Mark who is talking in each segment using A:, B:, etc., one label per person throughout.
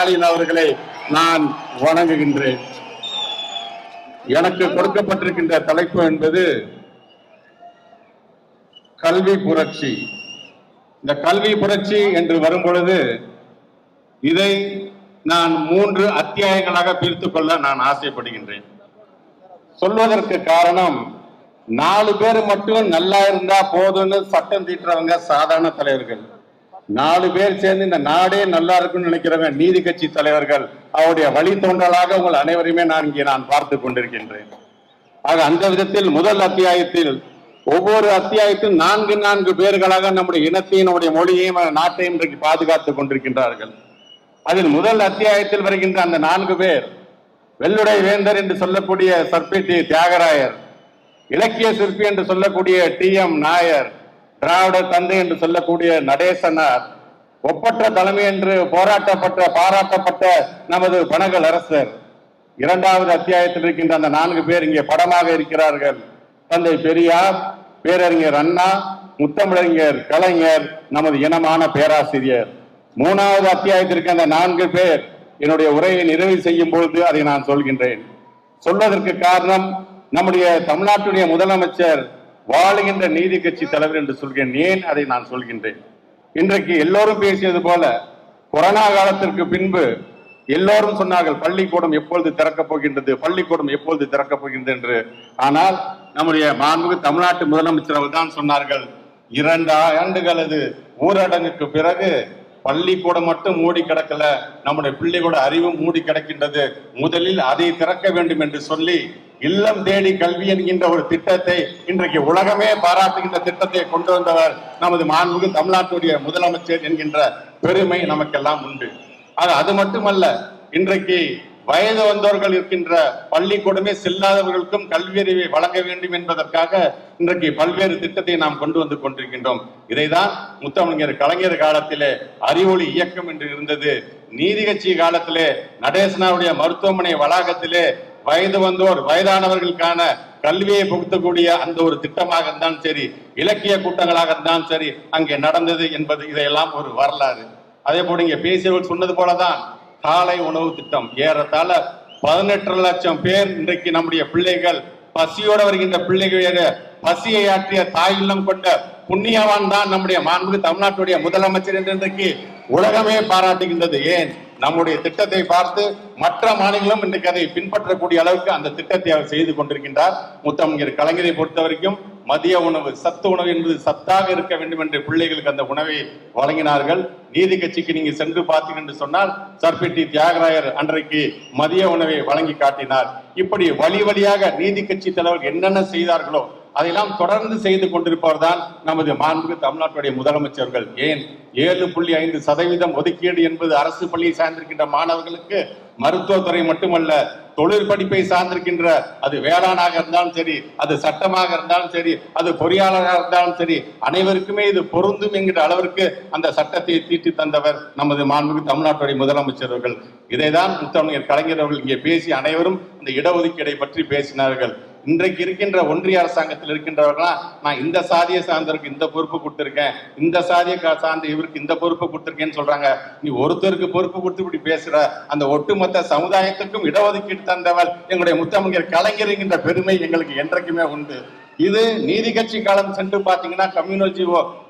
A: ஸ்டாலின் அவர்களை நான் வணங்குகின்றேன். எனக்கு கொடுக்கப்பட்டிருக்கின்ற தலைப்பு என்பது கல்வி புரட்சி. இந்த கல்வி புரட்சி என்று வரும் பொழுது இதை நான் மூன்று அத்தியாயங்களாக பிரித்துக் கொள்ள நான் ஆசைப்படுகின்றேன். சொல்வதற்கு காரணம் நாலு பேர் மட்டும் நல்லா இருந்தா போதும்னு சட்டம் தீட்டுறவங்க சாதாரண தலைவர்கள். நாலு பேர் சேர்ந்து இந்த நாடே நல்லா இருக்கும்னு நினைக்கிறவங்க நீதி கட்சி தலைவர்கள் அவருடைய வழித்தோன்றலாக உங்கள் அனைவரையுமே நான் இங்கே நான் பார்த்து கொண்டிருக்கின்றேன். ஆக அந்த விதத்தில் முதல் அத்தியாயத்தில் ஒவ்வொரு அத்தியாயத்தில் நான்கு நான்கு பேர்களாக நம்முடைய இனத்தையும் நம்முடைய மொழியையும் நாட்டையும் இன்றைக்கு பாதுகாத்துக் கொண்டிருக்கின்றார்கள். அதில் முதல் அத்தியாயத்தில் வருகின்ற அந்த நான்கு பேர் வெள்ளுடை வேந்தர் என்று சொல்லக்கூடிய சர்பிட்டி தியாகராயர் இலக்கிய சிற்பி என்று சொல்லக்கூடிய டி எம் நாயர் திராவிட தந்தை என்று சொல்லக்கூடிய நடேசனார் ஒப்பற்ற தலைமை என்று போராட்டப்பட்ட பாராட்டப்பட்ட நமது பனகல் அரசர். இரண்டாவது அத்தியாயத்தில் இருக்கின்ற அந்த நான்கு பேர் இங்கே படமாக இருக்கிறார்கள். தந்தை பெரியார் பேரறிஞர் அண்ணா முத்தமிழறிஞர் கலைஞர் நமது இனமான பேராசிரியர். மூணாவது அத்தியாயத்திற்கு அந்த நான்கு பேர் என்னுடைய உரையை நிறைவு செய்யும் பொழுது அதை நான் சொல்கின்றேன். சொல்வதற்கு காரணம் நம்முடைய தமிழ்நாட்டுடைய முதலமைச்சர் வாழுகின்ற நீதி கட்சி தலைவர் என்று சொல்கிறேன். ஏன் அதை நான் சொல்கின்றேன்? இன்றைக்கு எல்லோரும் பேசியது போல கொரோனா காலத்திற்கு பின்பு எல்லோரும் சொன்னார்கள் பள்ளிக்கூடம் எப்பொழுது திறக்கப் போகின்றது பள்ளிக்கூடம் எப்பொழுது திறக்கப் போகின்றது என்று. ஆனால் நம்முடைய மாண்புமிகு தமிழ்நாட்டு முதலமைச்சர் அவர்கள் தான் சொன்னார்கள் இரண்டு ஆண்டுகளது ஊரடங்குக்கு பிறகு பள்ளிக்கூடம் மட்டும் மூடி கிடக்கல. நம்முடைய பிள்ளைகளோட அறிவும் மூடி கிடக்கின்றது. முதலில் அதை திறக்க வேண்டும் என்று சொல்லி இல்லம் தேடி கல்வி என்கின்ற ஒரு திட்டத்தை இன்றைக்கு உலகமே பாராட்டுகின்ற திட்டத்தை கொண்டு வந்தவர் நமது மாண்புக்கு தமிழ்நாட்டுடைய முதலமைச்சர் என்கின்ற பெருமை நமக்கெல்லாம் உண்டு. அது அது மட்டுமல்ல இன்றைக்கு வயது வந்தவர்கள் இருக்கின்ற பள்ளிக்கூடமே செல்லாதவர்களுக்கும் கல்வி அறிவை வழங்க வேண்டும் என்பதற்காக இன்றைக்கு பல்வேறு திட்டத்தை நாம் கொண்டு வந்து கொண்டிருக்கின்றோம். இதைதான் முத்தமிழர் கலைஞர் காலத்திலே அறிவொளி இயக்கம் என்று இருந்தது. நீதி கட்சி காலத்திலே நடேசனாவுடைய மருத்துவமனை வளாகத்திலே வயது வந்தோர் வயதானவர்களுக்கான கல்வியை புகுத்தக்கூடிய அந்த ஒரு திட்டமாக இருந்தாலும் சரி இலக்கிய கூட்டங்களாக இருந்தாலும் சரி அங்கே நடந்தது என்பது இதையெல்லாம் ஒரு வரலாறு. அதே போல இங்க பேசியவர்கள் சொன்னது போலதான் காலை உணவு திட்டம். ஏறத்தாழ பதினெட்டு லட்சம் பேர் இன்றைக்கு நம்முடைய பிள்ளைகள் பசியோட வருகின்ற பிள்ளைகள் பசியை ஆற்றிய தாய் இல்லம் கொண்ட புண்ணியவான் தான் நம்முடைய மாண்பு தமிழ்நாட்டுடைய முதலமைச்சர் என்று இன்றைக்கு உலகமே பாராட்டுகின்றது. ஏன்? நம்முடைய திட்டத்தை பார்த்து மற்ற மாநிலங்களும் இன்றைக்கு அதை பின்பற்றக்கூடிய அளவுக்கு அந்த திட்டத்தை அவர் செய்து கொண்டிருக்கின்றார். முத்தமிழர் கலைஞரை பொறுத்த வரைக்கும் மதிய உணவு சத்து உணவு என்பது சத்தாக இருக்க வேண்டும் என்று பிள்ளைகளுக்கு அந்த உணவை வழங்கினார்கள். நீதி கட்சிக்கு நீங்க சென்று பார்த்தீங்க என்று சொன்னால் சர்பிட்டி தியாகராயர் அன்றைக்கு மதிய உணவை வழங்கி காட்டினார். இப்படி வழி வழியாக நீதி கட்சி தலைவர் என்னென்ன செய்தார்களோ அதையெல்லாம் தொடர்ந்து செய்து கொண்டிருப்பவர் தான் நமது மாண்புக்கு தமிழ்நாட்டுடைய முதலமைச்சர்கள் ஏன்? ஏழு புள்ளி ஐந்து சதவீதம் ஒதுக்கீடு என்பது அரசு பள்ளியை சார்ந்திருக்கின்ற மாணவர்களுக்கு மருத்துவத்துறை மட்டுமல்ல தொழில் படிப்பை சார்ந்திருக்கின்ற அது வேளாணாக இருந்தாலும் சரி அது சட்டமாக இருந்தாலும் சரி அது பொறியாளராக இருந்தாலும் சரி அனைவருக்குமே இது பொருந்தும் என்கிற அளவிற்கு அந்த சட்டத்தை தீட்டி தந்தவர் நமது மாண்புமிகு தமிழ்நாட்டுடைய முதலமைச்சர்கள் இதைதான் முத்தமிழர் கலைஞர் அவர்கள் இங்கே பேசி அனைவரும் இந்த இடஒதுக்கீடை பற்றி பேசினார்கள். இன்றைக்கு இருக்கின்ற ஒன்றிய அரசாங்கத்தில் இருக்கின்றவர்களா நான் இந்த சாதியை சார்ந்தவருக்கு இந்த பொறுப்பு கொடுத்துருக்கேன் இந்த சாதியை சார்ந்த இவருக்கு இந்த பொறுப்பு கொடுத்துருக்கேன்னு சொல்றாங்க. நீ ஒருத்தருக்கு பொறுப்பு கொடுத்து இப்படி பேசுற அந்த ஒட்டுமொத்த சமுதாயத்துக்கும் இடஒதுக்கீடு தந்தவர் எங்களுடைய முத்தமிழர் கலைஞர் என்கின்ற பெருமை எங்களுக்கு என்றைக்குமே உண்டு. இது நீதி கட்சி காலம் சென்று பாத்தீங்கன்னா கம்யூனிட்டி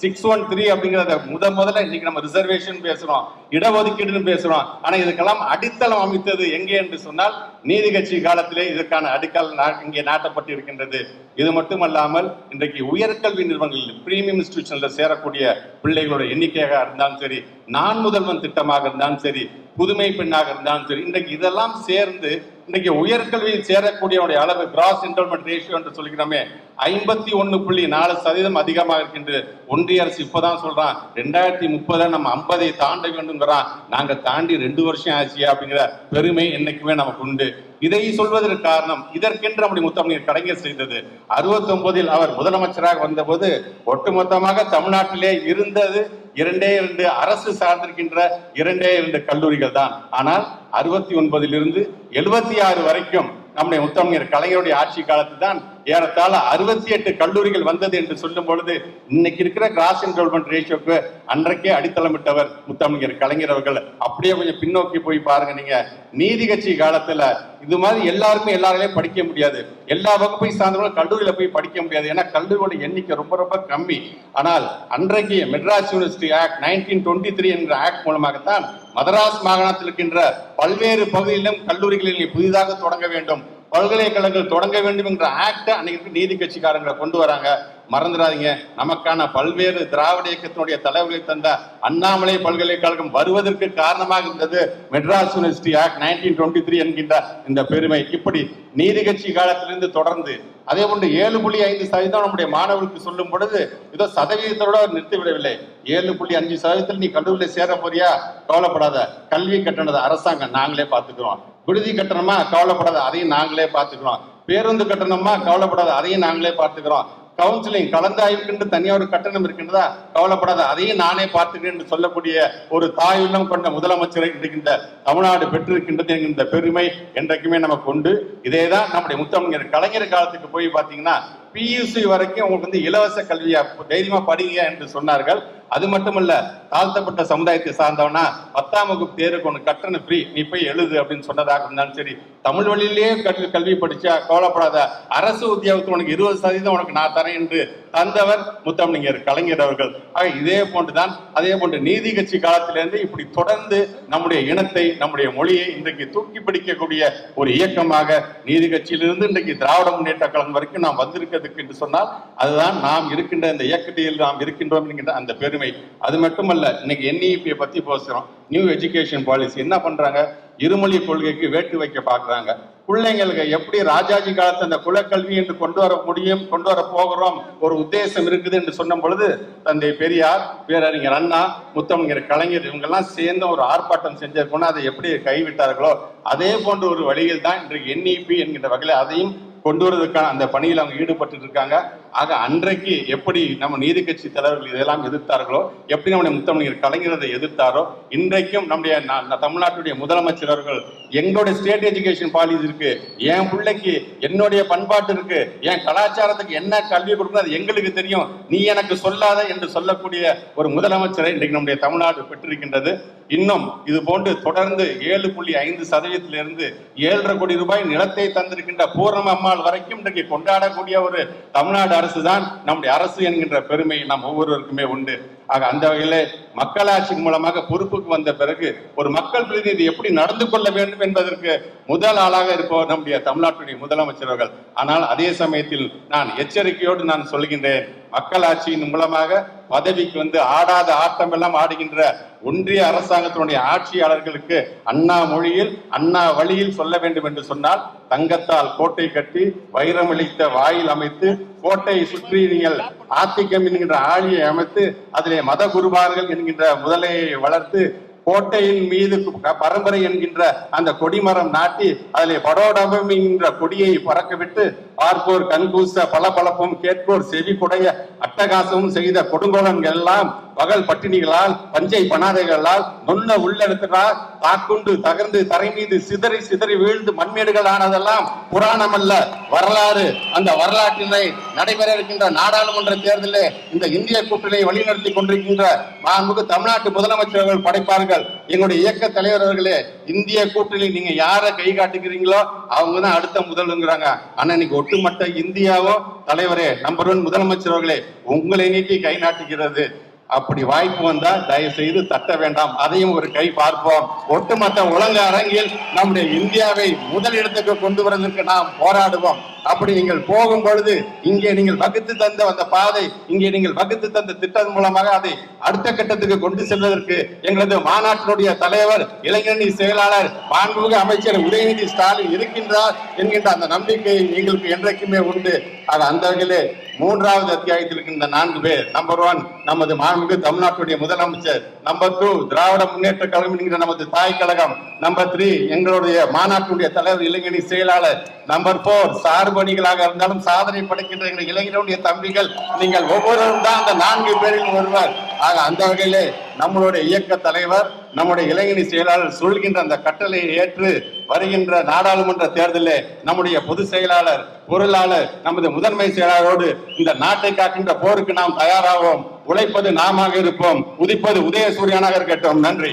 A: சிக்ஸ் ஒன் த்ரீ அப்படிங்கறத முத முதல்ல இன்னைக்கு நம்ம ரிசர்வேஷன் பேசுறோம் இடஒதுக்கீடுன்னு பேசுறோம். ஆனா இதுக்கெல்லாம் அடித்தளம் அமைத்தது எங்கே என்று சொன்னால் நீதி கட்சி காலத்திலே இதற்கான அடிக்கல் நா- இங்கே நாட்டப்பட்டு இருக்கின்றது இது மட்டுமல்லாமல் இன்றைக்கு உயர்கல்வி நிறுவனங்களில் பிரீமியம் இன்ஸ்டிடியூஷன்ல சேரக்கூடிய பிள்ளைகளோட எண்ணிக்கையாக இருந்தாலும் சரி நான் முதல்வன் திட்டமாக இருந்தாலும் சரி புதுமை பெண்ணாக இருந்தாலும் சரி இன்றைக்கு இதெல்லாம் சேர்ந்து இன்றைக்கு உயர்கல்வியில் சேரக்கூடிய அளவு கிராஸ் என்ரோல்மெண்ட் ரேஷியோ என்று சொல்கிறோமே ஐம்பத்தி ஒன்று புள்ளி நாலு சதவீதம் அதிகமாக இருக்கின்றது. ஒன்றிய அரசு இப்போதான் சொல்றான் ரெண்டாயிரத்தி முப்பதை நம்ம ஐம்பதை தாண்ட வேண்டும்ங்கிறான். நாங்கள் தாண்டி ரெண்டு வருஷம் ஆச்சு அப்படிங்கிற பெருமை என்னைக்குமே நமக்கு உண்டு. இதை சொல்வதற்கு காரணம் இதற்கென்று நம்முடைய முத்தமிழர் கலைஞர் செய்தது. அறுபத்தி ஒன்பதில் அவர் முதலமைச்சராக வந்தபோது ஒட்டுமொத்தமாக தமிழ்நாட்டிலே இருந்தது இரண்டே இரண்டு அரசு சார்ந்திருக்கின்ற இரண்டே இரண்டு கல்லூரிகள் தான் ஆனால் அறுபத்தி ஒன்பதிலிருந்து எழுபத்தி ஆறு வரைக்கும் நம்முடைய முத்தமிழர் கலைஞருடைய ஆட்சி காலத்து தான் ஏறத்தாழ அறுபத்தி எட்டு கல்லூரிகள் வந்தது என்று சொல்லும் பொழுது இன்னைக்கு இருக்கிற கிராஸ் என்ரோல்மெண்ட் ரேஷியோக்கு அன்றைக்கே அடித்தளமிட்டவர் முத்தமிழர் கலைஞர் அவர்கள். அப்படியே கொஞ்சம் பின்னோக்கி போய் பாருங்க நீங்க. நீதி கட்சி காலத்துல இது மாதிரி எல்லாருமே எல்லாராலையும் படிக்க முடியாது. எல்லா வகுப்பையும் சார்ந்தவங்களும் கல்லூரியில போய் படிக்க முடியாது. ஏன்னா கல்லூரியோட எண்ணிக்கை ரொம்ப ரொம்ப கம்மி. ஆனால் அன்றைக்கு Madras university act nineteen twenty three என்ற ஆக்ட் மூலமாகத்தான் மதராஸ் மாகாணத்தில் இருக்கின்ற பல்வேறு பகுதிகளிலும் கல்லூரிகளில் புதிதாக தொடங்க வேண்டும் பல்கலைக்கழகங்கள் தொடங்க வேண்டும் என்ற ஆக்ட அன்னைக்கு நீதி கட்சிக்காரங்களை கொண்டு வராங்க. மறந்துடாதீங்க. நமக்கான பல்வேறு திராவிட இயக்கத்தினுடைய தலைவர்களை தந்த அண்ணாமலை பல்கலைக்கழகம் வருவதற்கு காரணமாக இருந்தது Madras university act nineteen twenty three என்கின்ற இந்த பெருமை. இப்படி நீதி கட்சி காலத்திலிருந்து தொடர்ந்து அதே போன்று ஏழு புள்ளி ஐந்து சதவீதம் நம்முடைய மாணவர்களுக்கு சொல்லும் பொழுது ஏதோ சதவீதத்தோட நிறுத்தி விடவில்லை ஏழு புள்ளி அஞ்சு சதவீதத்தில் நீ கல்லூரியில சேர போறியா? கவலைப்படாத. கல்வி கட்டணத்தை அரசாங்கம் நாங்களே பார்த்துக்கிறோம். விடுதி கட்டணமா? கவலைப்படாத. அதையும் நாங்களே பார்த்துக்கிறோம். பேருந்து கட்டணமா? கவலைப்படாத. அதையும் நாங்களே பார்த்துக்கிறோம். கவுன்சிலிங் கலந்தாய்வுக்கு தனியாக ஒரு கட்டணம் இருக்கின்றதா? கவலைப்படாத அதையும் நானே பார்த்துக்கிறேன் என்று சொல்லக்கூடிய ஒரு தாய் உள்ளம் கொண்ட முதலமைச்சரை இருக்கின்ற தமிழ்நாடு பெற்றிருக்கின்றது என்கின்ற பெருமை என்றைக்குமே நமக்கு உண்டு. இதே தான் நம்முடைய முத்தமிழர் கலைஞர் காலத்துக்கு போய் பார்த்தீங்கன்னா பியூசி வரைக்கும் உங்களுக்கு வந்து இலவச கல்வியா தைரியமா படிங்க என்று சொன்னார்கள். அது மட்டும் இல்ல தாழ்த்தப்பட்ட சமுதாயத்தை சார்ந்தவனா பத்தாம் வகுப்பு தேர்வுக்கு உனக்கு கட்டணம் ஃப்ரீ நீ போய் எழுது அப்படின்னு சொன்னதாக இருந்தாலும் சரி தமிழ் வழியிலேயே கல்வி கல்வி படிச்சா கவலைப்படாத அரசு உத்தியோகத்தில் உனக்கு இருபது சதவீதம் உனக்கு நான் தரேன் என்று தந்தவர் முத்தமிழர் கலைஞர் அவர்கள். ஆக இதே போன்றுதான் அதே போன்று நீதி கட்சி காலத்திலிருந்து இப்படி தொடர்ந்து நம்முடைய இனத்தை நம்முடைய மொழியை இன்றைக்கு தூக்கி பிடிக்கக்கூடிய ஒரு இயக்கமாக நீதி கட்சியிலிருந்து இன்றைக்கு திராவிட முன்னேற்ற கழகம் வரைக்கும் நாம் வந்திருக்கிறதுக்கு என்று சொன்னால் அதுதான் நாம் இருக்கின்ற இந்த இயக்கத்தில் நாம் இருக்கின்றோம் என்கின்ற அந்த பெருமை. அது மட்டுமல்ல இன்னைக்கு என்இபியை பத்தி பேசுறோம். நியூ எஜுகேஷன் பாலிசி என்ன பண்றாங்க? இருமொழி கொள்கைக்கு வேட்டு வைக்க பார்க்குறாங்க. பிள்ளைங்களுக்கு எப்படி ராஜாஜி காலத்து அந்த குலக்கல்வி என்று கொண்டு வர முடியும் கொண்டு வர போகிறோம் ஒரு உத்தேசம் இருக்குது என்று சொன்ன பொழுது தந்தை பெரியார் பேரறிஞர் அண்ணா முத்தமிழர் கலைஞர் இவங்கெல்லாம் சேர்ந்து ஒரு ஆர்ப்பாட்டம் செஞ்சிருக்கோம்னா அதை எப்படி கைவிட்டார்களோ அதே போன்ற ஒரு வழியில் தான் இன்றைக்கு என்இபி என்கின்ற வகையில் அதையும் கொண்டு வருவதற்கான அந்த பணியில் அவங்க ஈடுபட்டு இருக்காங்க. ஆக அன்றைக்கு எப்படி நம்ம நீதி கட்சி தலைவர்கள் இதெல்லாம் எதிர்த்தார்களோ எப்படி நம்முடைய முத்தமிழர் கலைஞரதை எதிர்த்தாரோ இன்றைக்கும் நம்முடைய தமிழ்நாட்டுடைய முதலமைச்சர் அவர்கள் எங்களுடைய ஸ்டேட் எஜுகேஷன் பாலிசி இருக்கு என் பிள்ளைக்கு என்னுடைய பண்பாட்டு இருக்கு என் கலாச்சாரத்துக்கு என்ன கல்வி கொடுக்கணும் அது எங்களுக்கு தெரியும் நீ எனக்கு சொல்லாத என்று சொல்லக்கூடிய ஒரு முதலமைச்சரை இன்றைக்கு நம்முடைய தமிழ்நாடு பெற்றிருக்கின்றது. இன்னும் இது போன்று தொடர்ந்து ஏழு புள்ளி ஐந்து சதவீதத்திலிருந்து ஏழரை கோடி ரூபாய் நிலத்தை தந்திருக்கின்ற பூர்ணம் அம்மாள் வரைக்கும் இன்றைக்கு கொண்டாடக்கூடிய ஒரு தமிழ்நாடு அரசு தான் நம்முடைய அரசு என்கின்ற பெருமை நம் ஒவ்வொருவருக்குமே உண்டு. ஆக அந்த வகையிலே மக்களாட்சி மூலமாக பொறுப்புக்கு வந்த பிறகு ஒரு மக்கள் பிரதிநிதி எப்படி நடந்து கொள்ள வேண்டும் என்பதற்கு முதல் ஆளாக இருப்பவர் நம்முடைய தமிழ்நாட்டுடைய முதலமைச்சர் அவர்கள். ஆனால் அதே சமயத்தில் நான் எச்சரிக்கையோடு நான் சொல்கின்றேன் மக்களாட்சியின் மூலமாக பதவிக்கு வந்து ஆடாத ஆட்டம் எல்லாம் ஆடுகின்ற ஒன்றிய அரசாங்கத்தினுடைய ஆட்சியாளர்களுக்கு அண்ணா மொழியில் அண்ணா வழியில் சொல்ல வேண்டும் என்று சொன்னால் தங்கத்தால் கோட்டை கட்டி வைரமளித்த வாயில் அமைத்து கோட்டையை சுற்றி நீங்கள் ஆத்திகம் என்கின்ற ஆழியை அமைத்து அதிலே மத குருமார்கள் என்கின்ற முதலையை வளர்த்து கோட்டையின் மீது பரம்பரை என்கின்ற அந்த கொடிமரம் நாட்டி அதிலே படோடபம் என்கின்ற கொடியை பறக்கவிட்டு பார்ப்போர் கண்கூச பளபளப்பும் கேட்போர் செவி குடைய அட்டகாசமும் செய்த கொடுங்கோலன்கள் எல்லாம் பகல் பட்டினிகளால் பஞ்சை பணாதைகளால் நொன்ன உள்ளெடுத்தால் தாக்குண்டு தகர்ந்து தரை மீது சிதறி சிதறி வீழ்ந்து மண்மேடுகள் ஆனதெல்லாம் புராணம் அல்ல வரலாறு. அந்த வரலாற்றினை நடைபெற இருக்கின்ற நாடாளுமன்ற தேர்தலில் இந்த இந்திய கூட்டணியை வழிநடத்தி கொண்டிருக்கின்ற மாண்புக்கு தமிழ்நாட்டு முதலமைச்சர்கள் படைப்பார்கள். எங்களுடைய இயக்க தலைவர் அவர்களே இந்திய கூட்டணி நீங்க யாரை கை காட்டுகிறீங்களோ அவங்க தான் அடுத்த முதலுங்கிறாங்க ஆனா இன்னைக்கு ஒட்டுமொத்த இந்தியாவோ தலைவரே நம்பர் ஒன் முதலமைச்சர் அவர்களே உங்களை நீக்கி கை நாட்டுகிறது அப்படி வாய்ப்பு வந்தால் தயவு செய்து தட்ட வேண்டாம். அதையும் ஒரு கை பார்ப்போம். ஒட்டுமொத்த உலக அரங்கில் நம்முடைய இந்தியாவை முதலிடத்துக்கு கொண்டு வருவதற்கு நாம் போராடுவோம். அப்படி நீங்கள் போகும் பொழுது இங்கே நீங்கள் வகுத்து தந்த அந்த பாதை இங்கே நீங்கள் வகுத்து தந்த திட்டம் மூலமாக அதை அடுத்த கட்டத்துக்கு கொண்டு செல்வதற்கு எங்களது மாநாட்டினுடைய தலைவர் இளைஞரணி செயலாளர் மாண்புமிகு அமைச்சர் உதயநிதி ஸ்டாலின் இருக்கின்றார் என்கின்ற அந்த நம்பிக்கை எங்களுக்கு என்றைக்குமே உண்டு. ஆக அந்த வகையிலே மூன்றாவது அத்தியாயத்தில் இருக்கின்ற நான்கு பேர். நம்பர் ஒன் நமது மாண்புமிகு தமிழ்நாட்டுடைய முதலமைச்சர். நம்பர் டூ திராவிட முன்னேற்ற கழகம் என்கிற நமது தாய் கழகம். நம்பர் த்ரீ எங்களுடைய மாநாட்டுடைய தலைவர் இளைஞனி செயலாளர். நம்பர் போர் சார்பணிகளாக இருந்தாலும் சாதனை படைக்கின்ற எங்கள் இளைஞருடைய தம்பிகள். நீங்கள் ஒவ்வொருவரும் தான் அந்த நான்கு பேரில் ஒருவர். ஆக அந்த வகையிலே நம்மளுடைய இயக்க தலைவர் நம்முடைய இளைஞணி செயலாளர் சொல்கின்ற அந்த கட்டளையை ஏற்று வருகின்ற நாடாளுமன்ற தேர்தலில் நம்முடைய பொதுச் செயலாளர் பொருளாளர் நமது முதன்மை செயலாளரோடு இந்த நாட்டை காக்கின்ற போருக்கு நாம் தயாராகும் உழைப்பது நாமாக இருப்போம். உதிப்பது உதயசூரியனாக இருக்கட்டும். நன்றி.